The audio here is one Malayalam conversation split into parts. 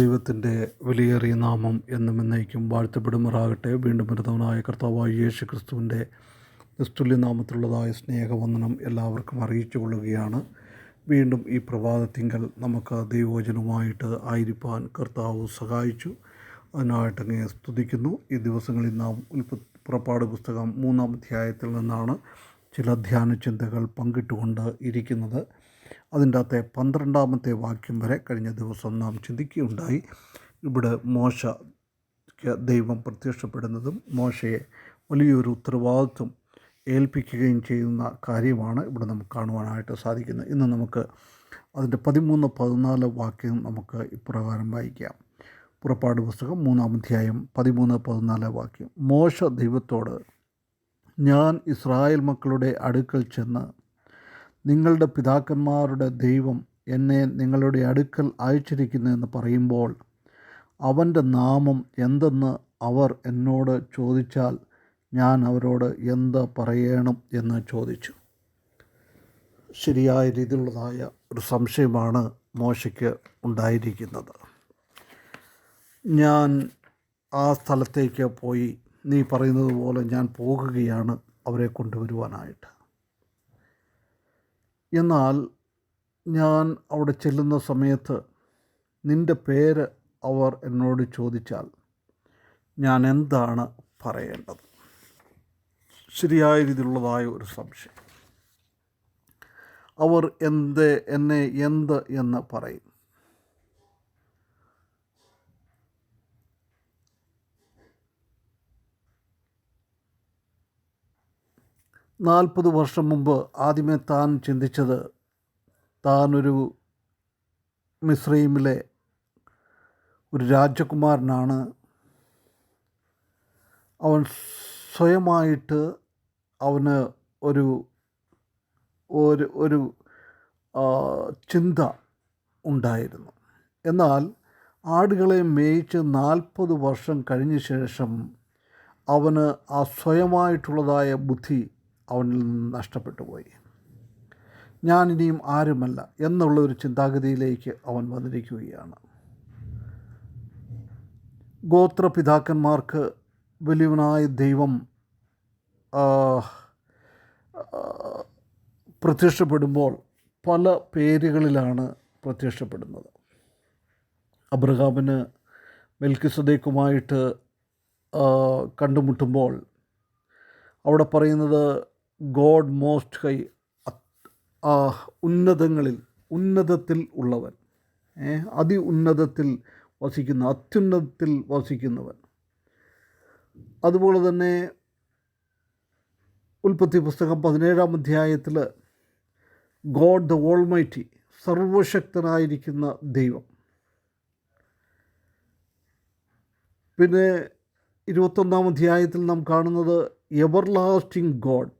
ദൈവത്തിന്റെ വിലയേറിയ നാമം എന്നും എന്നേക്കും വാഴ്ത്തപ്പെടുമാറാകട്ടെ. വീണ്ടും വരുന്നവനായ കർത്താവായ യേശു ക്രിസ്തുവിന്റെ നിസ്തുല്യനാമത്തിലുള്ളതായ സ്നേഹവന്ദനം എല്ലാവർക്കും അറിയിച്ചു കൊള്ളുകയാണ് വീണ്ടും ഈ പ്രഭാതത്തിങ്കൽ നമുക്ക് ദൈവവചനവുമായിട്ട് ആയിരിക്കാൻ കർത്താവ് സഹായിച്ചു. അതിനായിട്ട് അങ്ങേ സ്തുതിക്കുന്നു. ഈ ദിവസങ്ങളിൽ നാം ഉൽപ്പ പുറപ്പാട് പുസ്തകം മൂന്നാം അധ്യായത്തിൽ നിന്നാണ് ചില ധ്യാന ചിന്തകൾ പങ്കിട്ടുകൊണ്ട് ഇരിക്കുന്നത്. അതിന്റെ അകത്തെ പന്ത്രണ്ടാമത്തെ വാക്യം വരെ കഴിഞ്ഞ ദിവസം നാം ചിന്തിക്കുകയുണ്ടായി. ഇവിടെ മോശ ദൈവം പ്രത്യക്ഷപ്പെടുന്നതും മോശയെ വലിയൊരു ഉത്തരവാദിത്വം ഏൽപ്പിക്കുകയും ചെയ്യുന്ന കാര്യമാണ് ഇവിടെ നമുക്ക് കാണുവാനായിട്ട് സാധിക്കുന്നത്. ഇന്ന് നമുക്ക് അതിന്റെ പതിമൂന്ന് പതിനാല് വാക്യം നമുക്ക് ഇപ്രകാരം വായിക്കാം. പുറപ്പാട് പുസ്തകം മൂന്നാം അധ്യായം പതിമൂന്ന് പതിനാല് വാക്യം. മോശ ദൈവത്തോട് ഞാൻ ഇസ്രായേൽ മക്കളുടെ അടുക്കൽ ചെന്ന് നിങ്ങളുടെ പിതാക്കന്മാരുടെ ദൈവം എന്നെ നിങ്ങളുടെ അടുക്കൽ അയച്ചിരിക്കുന്നു എന്ന് പറയുമ്പോൾ അവന്റെ നാമം എന്തെന്ന് അവർ എന്നോട് ചോദിച്ചാൽ ഞാൻ അവരോട് എന്ത് പറയണം എന്ന് ചോദിച്ചു. ശരിയായ രീതിയിലുള്ളതായ ഒരു സംശയമാണ് മോശയ്ക്ക് ഉണ്ടായിരിക്കുന്നത്. ഞാൻ ആ സ്ഥലത്തേക്ക് പോയി നീ പറയുന്നത് പോലെ ഞാൻ പോകുകയാണ് അവരെ കൊണ്ടുവരുവാനായിട്ട്. എന്നാൽ ഞാൻ അവിടെ ചെല്ലുന്ന സമയത്ത് നിന്റെ പേര് അവർ എന്നോട് ചോദിച്ചാൽ ഞാൻ എന്താണ് പറയേണ്ടത്? ശരിയായ രീതിയിലുള്ളതായ ഒരു സംശയം. അവർ എന്ത് എന്നെ എന്ത് എന്ന് പറയും. നാൽപ്പത് വർഷം മുമ്പ് ആദ്യമേ താൻ ചിന്തിച്ചത് താനൊരു മിസ്രൈമിലെ ഒരു രാജകുമാരനാണ്. അവൻ സ്വയമായിട്ട് അവന് ഒരു ഒരു ഒരു ചിന്ത ഉണ്ടായിരുന്നു. എന്നാൽ ആടുകളെ മേയിച്ച് നാൽപ്പത് വർഷം കഴിഞ്ഞ ശേഷം അവന് ആ സ്വയമായിട്ടുള്ളതായ ബുദ്ധി അവനിൽ നിന്ന് നഷ്ടപ്പെട്ടു പോയി. ഞാൻ ഇനിയും ആരുമല്ല എന്നുള്ള ഒരു ചിന്താഗതിയിലേക്ക് അവൻ വന്നിരിക്കുകയാണ്. ഗോത്രപിതാക്കന്മാർക്ക് വലിയവനായ ദൈവം പ്രത്യക്ഷപ്പെടുമ്പോൾ പല പേരുകളിലാണ് പ്രത്യക്ഷപ്പെടുന്നത്. അബ്രഹാമിന് മെൽക്കിസദേക്കുമായിട്ട് കണ്ടുമുട്ടുമ്പോൾ അവിടെ പറയുന്നത് ഗോഡ് മോസ്റ്റ് ഹൈ ഉന്നതങ്ങളിൽ ഉന്നതത്തിൽ ഉള്ളവൻ. അതി ഉന്നതത്തിൽ വസിക്കുന്ന അത്യുന്നതത്തിൽ വസിക്കുന്നവൻ. അതുപോലെ തന്നെ ഉൽപ്പത്തി പുസ്തകം പതിനേഴാം അധ്യായത്തിൽ ഗോഡ് ദ ഓൾമൈറ്റി സർവശക്തനായിരിക്കുന്ന ദൈവം. പിന്നെ ഇരുപത്തൊന്നാം അധ്യായത്തിൽ നാം കാണുന്നത് എവർ ലാസ്റ്റിംഗ് ഗോഡ്.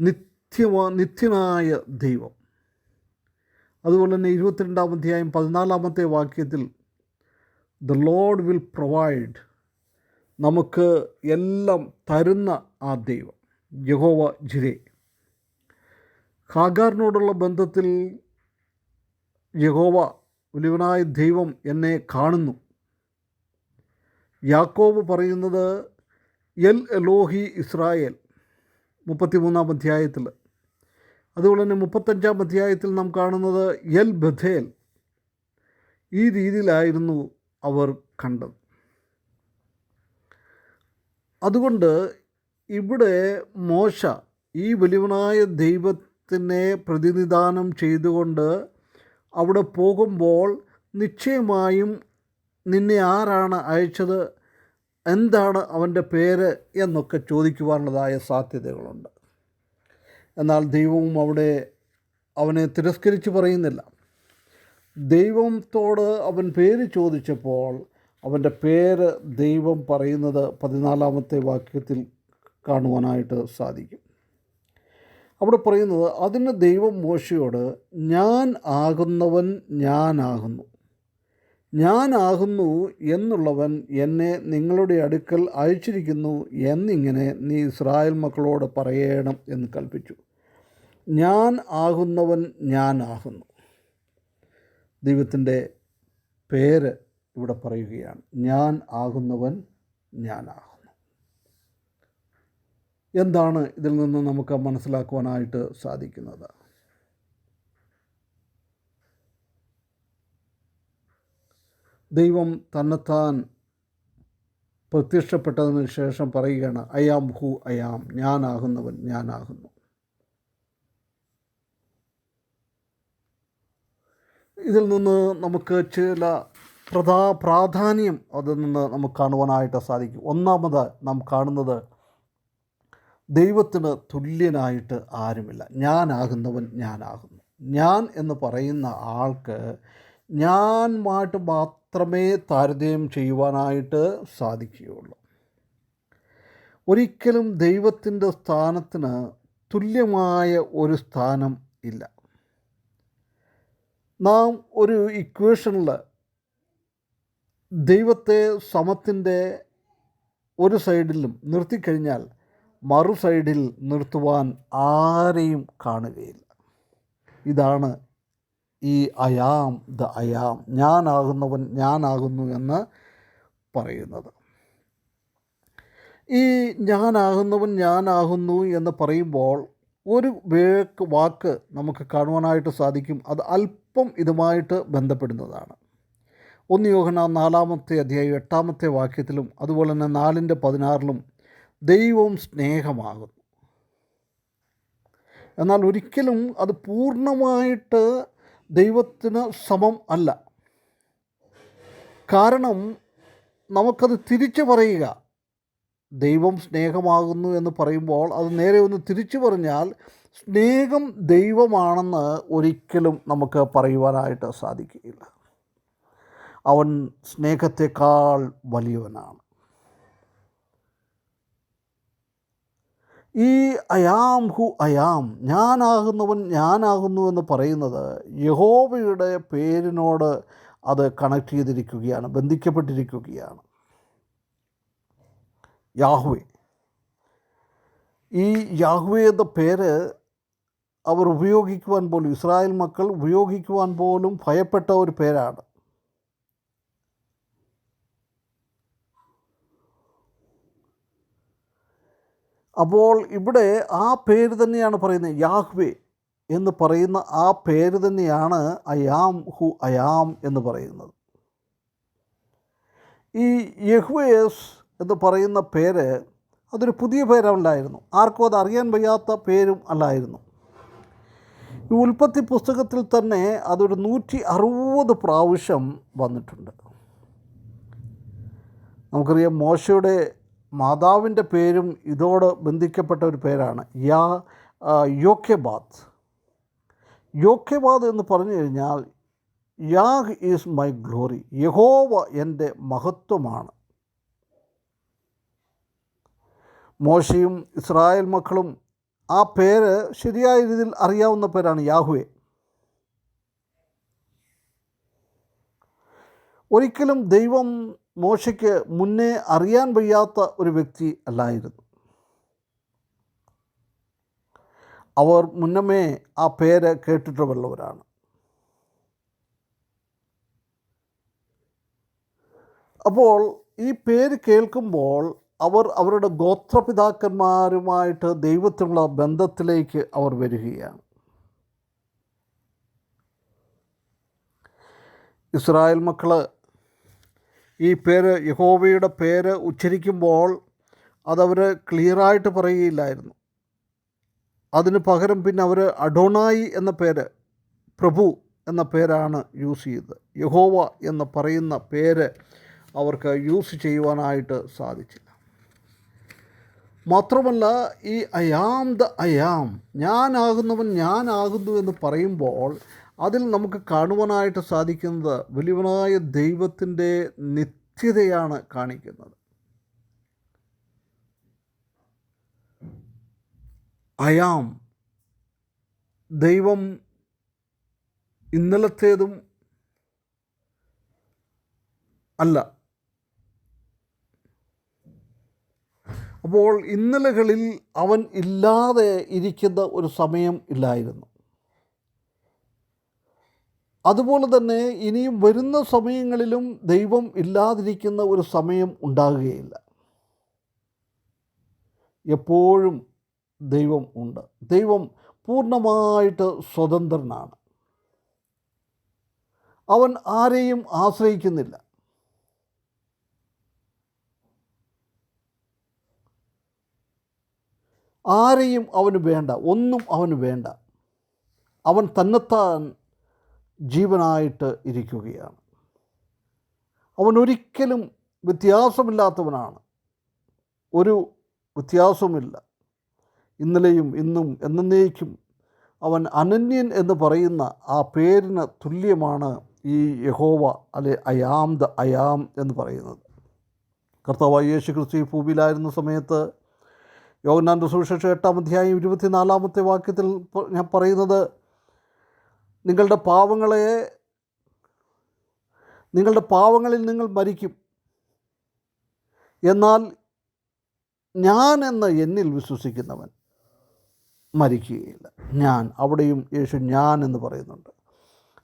നിത്യമാ നിത്യനായ ദൈവം. അതുപോലെ തന്നെ ഇരുപത്തിരണ്ടാം അധ്യായം പതിനാലാമത്തെ വാക്യത്തിൽ ദ ലോഡ് വിൽ പ്രൊവൈഡ് നമുക്ക് എല്ലാം തരുന്ന ആ ദൈവം യഹോവ ജിരേ. ഹാഗാറിനോടുള്ള ബന്ധത്തിൽ യഹോവ ഉലിവനായ ദൈവം എന്നെ കാണുന്നു. യാക്കോബ് പറയുന്നത് എൽ എലോഹി ഇസ്രായേൽ മുപ്പത്തിമൂന്നാം അധ്യായത്തിൽ. അതുപോലെ തന്നെ മുപ്പത്തഞ്ചാം അധ്യായത്തിൽ നാം കാണുന്നത് എൽ ബഥേൽ. ഈ രീതിയിലായിരുന്നു അവർ കണ്ടത്. അതുകൊണ്ട് ഇവിടെ മോശ ഈ വലിയവനായ ദൈവത്തിനെ പ്രതിനിധാനം ചെയ്തുകൊണ്ട് അവിടെ പോകുമ്പോൾ നിശ്ചയമായും നിന്നെ ആരാണ് അയച്ചത്? എന്താണ് അവന്റെ പേര് എന്നൊക്കെ ചോദിക്കുവാനുള്ളതായ സാധ്യതകളുണ്ട്. എന്നാൽ ദൈവവും അവിടെ അവനെ തിരസ്കരിച്ച് പറയുന്നില്ല. ദൈവത്തോട് അവൻ പേര് ചോദിച്ചപ്പോൾ അവന്റെ പേര് ദൈവം പറയുന്നത് പതിനാലാമത്തെ വാക്യത്തിൽ കാണുവാനായിട്ട് സാധിക്കും. അവിടെ പറയുന്നത് അതിന് ദൈവം മോശയോട് ഞാൻ ആകുന്നവൻ ഞാനാകുന്നു. ഞാനാകുന്നു എന്നുള്ളവൻ എന്നെ നിങ്ങളുടെ അടുക്കൽ അയച്ചിരിക്കുന്നു എന്നിങ്ങനെ നീ ഇസ്രായേൽ മക്കളോട് പറയണം എന്ന് കൽപ്പിച്ചു ഞാൻ ആകുന്നവൻ ഞാനാകുന്നു. ദൈവത്തിന്റെ പേര് ഇവിടെ പറയുകയാണ്. ഞാൻ ആകുന്നവൻ ഞാനാകുന്നു. എന്താണ് ഇതിൽ നിന്ന് നമുക്ക് മനസ്സിലാക്കുവാനായിട്ട് സാധിക്കുന്നത്? ദൈവം തന്നെത്താൻ പ്രത്യക്ഷപ്പെട്ടതിന് ശേഷം പറയുകയാണ് അയാം ഹു അയാം ഞാനാകുന്നവൻ ഞാനാകുന്നു. ഇതിൽ നിന്ന് നമുക്ക് ചില പ്രധാ പ്രാധാന്യം അതിൽ നിന്ന് നമുക്ക് കാണുവാനായിട്ട് സാധിക്കും. ഒന്നാമത് നാം കാണുന്നത് ദൈവത്തിന് തുല്യനായിട്ട് ആരുമില്ല. ഞാനാകുന്നവൻ ഞാനാകുന്നു. ഞാൻ എന്ന് പറയുന്ന ആൾക്ക് ഞാനുമായിട്ട് മാത്രമേ താരതമ്യം ചെയ്യുവാനായിട്ട് സാധിക്കുകയുള്ളൂ. ഒരിക്കലും ദൈവത്തിന്റെ സ്ഥാനത്തിന് തുല്യമായ ഒരു സ്ഥാനം ഇല്ല. നാം ഒരു ഇക്വേഷനിൽ ദൈവത്തെ സമത്തിന്റെ ഒരു സൈഡിലും നിർത്തിക്കഴിഞ്ഞാൽ മറു സൈഡിൽ നിർത്തുവാൻ ആരെയും കാണുകയില്ല. ഇതാണ് ഈ അയാം ദ അയാം ഞാനാകുന്നവൻ ഞാനാകുന്നു എന്ന് പറയുന്നത്. ഈ ഞാനാകുന്നവൻ ഞാനാകുന്നു എന്ന് പറയുമ്പോൾ ഒരു വേക്ക് വാക്ക് നമുക്ക് കാണുവാനായിട്ട് സാധിക്കും. അത് അല്പം ഇതുമായിട്ട് ബന്ധപ്പെടുന്നതാണ്. ഒന്ന് യോഹന നാലാമത്തെ അധ്യായം എട്ടാമത്തെ വാക്യത്തിലും അതുപോലെ തന്നെ നാലിന്റെ പതിനാറിലും ദൈവം സ്നേഹമാകുന്നു. എന്നാൽ ഒരിക്കലും അത് പൂർണമായിട്ട് ദൈവത്തിന് സമം അല്ല. കാരണം നമുക്കത് തിരിച്ചു പറയുക. ദൈവം സ്നേഹമാകുന്നു എന്ന് പറയുമ്പോൾ അത് നേരെ ഒന്ന് തിരിച്ചു പറഞ്ഞാൽ സ്നേഹം ദൈവമാണെന്ന് ഒരിക്കലും നമുക്ക് പറയുവാനായിട്ട് സാധിക്കുകയില്ല. അവൻ സ്നേഹത്തെക്കാൾ വലിയവനാണ്. ഈ അയാം ഹു അയാം ഞാനാകുന്നവൻ ഞാനാകുന്നു എന്ന് പറയുന്നത് യഹോബയുടെ പേരിനോട് അത് കണക്ട് ചെയ്തിരിക്കുകയാണ് ബന്ധിക്കപ്പെട്ടിരിക്കുകയാണ്. യാഹ്വേ. ഈ യാഹ്വേ എന്ന പേര് അവർ ഉപയോഗിക്കുവാൻ പോലും ഇസ്രായേൽ മക്കൾ ഉപയോഗിക്കുവാൻ പോലും ഭയപ്പെട്ട ഒരു പേരാണ്. അപ്പോൾ ഇവിടെ ആ പേര് തന്നെയാണ് പറയുന്നത് യാഹ്വേ എന്ന് പറയുന്ന ആ പേര് തന്നെയാണ് അയാം ഹു അയാം എന്ന് പറയുന്നത്. ഈ യഹ്വേസ് എന്ന് പറയുന്ന പേര് അതൊരു പുതിയ പേരല്ലായിരുന്നു. ആർക്കും അത് അറിയാൻ വയ്യാത്ത പേരും അല്ലായിരുന്നു. ഈ ഉൽപ്പത്തി പുസ്തകത്തിൽ തന്നെ അതൊരു നൂറ്റി അറുപത് പ്രാവശ്യം വന്നിട്ടുണ്ട്. നമുക്കറിയാം മോശയുടെ മാതാവിന്റെ പേരും ഇതോട് ബന്ധിക്കപ്പെട്ട ഒരു പേരാണ് യാ യോക്കെബാദ് യോക്കെബാദ് എന്ന് പറഞ്ഞു കഴിഞ്ഞാൽ യാഹ് ഈസ് മൈ ഗ്ലോറി യഹോവ എന്റെ മഹത്വമാണ്. മോശയും ഇസ്രായേൽ മക്കളും ആ പേര് ശരിയായ രീതിയിൽ അറിയാവുന്ന പേരാണ് യാഹുവെ. ഒരിക്കലും ദൈവം മോശയ്ക്ക് മുന്നേ അറിയാൻ വയ്യാത്ത ഒരു വ്യക്തി അല്ലായിരുന്നു. അവർ മുന്നമേ ആ പേര് കേട്ടിട്ടുള്ളവരാണ്. അപ്പോൾ ഈ പേര് കേൾക്കുമ്പോൾ അവർ അവരുടെ ഗോത്രപിതാക്കന്മാരുമായിട്ട് ദൈവത്തിനുള്ള ബന്ധത്തിലേക്ക് അവർ വരികയാണ്. ഇസ്രായേൽ മക്കൾ ഈ പേര് യഹോവയുടെ പേര് ഉച്ചരിക്കുമ്പോൾ അതവർ ക്ലിയറായിട്ട് പറയുകയില്ലായിരുന്നു. അതിന് പകരം പിന്നെ അവർ അഡോണായി എന്ന പേര് പ്രഭു എന്ന പേരാണ് യൂസ് ചെയ്തത്. യഹോവ എന്ന് പറയുന്ന പേര് അവർക്ക് യൂസ് ചെയ്യുവാനായിട്ട് സാധിച്ചില്ല. മാത്രമല്ല ഈ അയാം ദ അയാം ഞാനാകുന്നവൻ ഞാനാകുന്നു എന്ന് പറയുമ്പോൾ അതിൽ നമുക്ക് കാണുവാനായിട്ട് സാധിക്കുന്നത് വലിയവനായ ദൈവത്തിന്റെ നിത്യതയാണ് കാണിക്കുന്നത്. അയാം ദൈവം ഇന്നലത്തേതും അല്ല. അപ്പോൾ ഇന്നലകളിൽ അവൻ ഇല്ലാതെ ഇരിക്കുന്ന ഒരു സമയം ഇല്ലായിരുന്നു. അതുപോലെ തന്നെ ഇനിയും വരുന്ന സമയങ്ങളിലും ദൈവം ഇല്ലാതിരിക്കുന്ന ഒരു സമയം ഉണ്ടാകുകയില്ല. എപ്പോഴും ദൈവം ഉണ്ട്. ദൈവം പൂർണമായിട്ട് സ്വതന്ത്രനാണ്. അവൻ ആരെയും ആശ്രയിക്കുന്നില്ല. ആരെയും അവന് വേണ്ട ഒന്നും അവന് വേണ്ട. അവൻ തന്നെത്താൻ ജീവനായിട്ട് ഇരിക്കുകയാണ്. അവൻ ഒരിക്കലും വ്യത്യാസമില്ലാത്തവനാണ്. ഒരു വ്യത്യാസവുമില്ല. ഇന്നലെയും ഇന്നും എന്നേക്കും അവൻ അനന്യൻ എന്ന് പറയുന്ന ആ പേരിന് തുല്യമാണ് ഈ യഹോവ അല്ലെ അയാം ദ അയാം എന്ന് പറയുന്നത്. കർത്താവായ യേശു ക്രിസ്തു ഭൂമിയിലായിരുന്ന സമയത്ത് യോഗനാന്റെ സുവിശേഷം എട്ടാം അധ്യായം ഇരുപത്തിനാലാമത്തെ വാക്യത്തിൽ ഞാൻ പറയുന്നത് നിങ്ങളുടെ പാവങ്ങളെ നിങ്ങളുടെ പാവങ്ങളിൽ നിങ്ങൾ മരിക്കും. എന്നാൽ ഞാൻ എന്ന എന്നിൽ വിശ്വസിക്കുന്നവൻ മരിക്കുകയില്ല. ഞാൻ അവിടെയും യേശു ഞാൻ എന്ന് പറയുന്നുണ്ട്.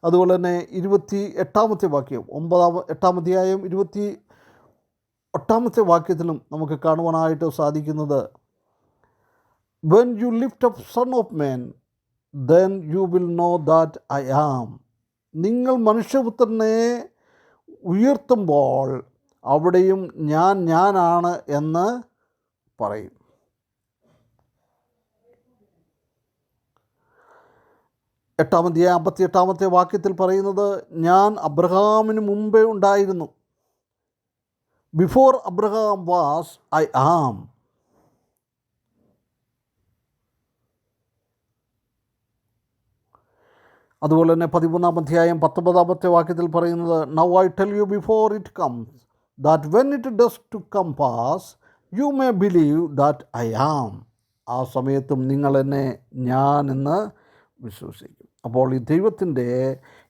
അതുപോലെ തന്നെ ഇരുപത്തി എട്ടാമത്തെ വാക്യം ഒമ്പതാം എട്ടാം അധ്യായം ഇരുപത്തി ഒട്ടാമത്തെ വാക്യത്തിലും നമുക്ക് കാണുവാനായിട്ട് സാധിക്കുന്നത് when you lift up son of man then you will know that I am നിങ്ങൾ മനുഷ്യപുത്രനെ ഉയർത്തുമ്പോൾ അവിടെയും ഞാൻ ഞാനാണ് എന്ന് പറയും. എട്ടാമത്തെ അമ്പത്തി എട്ടാമത്തെ വാക്യത്തിൽ പറയുന്നത് ഞാൻ അബ്രഹാമിന് മുമ്പേ ഉണ്ടായിരുന്നു. Before Abraham was I am അതുപോലെ തന്നെ പതിമൂന്നാം അധ്യായം പത്തൊമ്പതാമത്തെ വാക്യത്തിൽ പറയുന്നത് now I tell you before it comes that when it does to come pass you may believe that I am ആ സമയത്തും ഞാൻ എന്ന് വിശ്വസിക്കും. അപ്പോൾ ഈ ദൈവത്തിന്റെ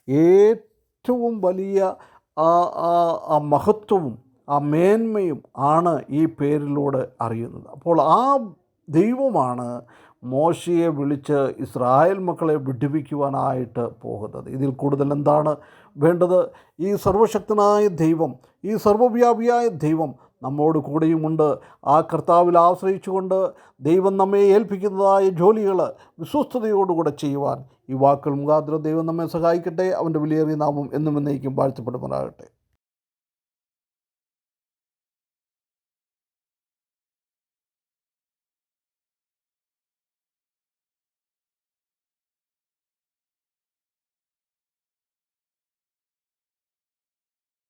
ഏറ്റവും വലിയ ആ മഹത്വവും ആ മേന്മയും ആണ് ഈ പേരിലൂടെ അറിയുന്നത്. അപ്പോൾ ആ ദൈവമാണ് മോശയെ വിളിച്ച് ഇസ്രായേൽ മക്കളെ വിടുവിക്കുവാനായിട്ട് പോകുന്നത്. ഇതിൽ കൂടുതൽ എന്താണ് വേണ്ടത്? ഈ സർവശക്തനായ ദൈവം ഈ സർവവ്യാപിയായ ദൈവം നമ്മോട് കൂടെയുമുണ്ട്. ആ കർത്താവിൽ ആശ്രയിച്ചുകൊണ്ട് ദൈവം നമ്മെ ഏൽപ്പിക്കുന്നതായ ജോലികൾ വിശ്വസ്തയോടുകൂടെ ചെയ്യുവാൻ ഈ വാക്കുകൾ മുഖാന്തരം ദൈവം നമ്മെ സഹായിക്കട്ടെ. അവന്റെ വിലയേറിയ നാമം എന്നും എന്നേക്കും വാഴ്ത്തപ്പെടുമാറാകട്ടെ.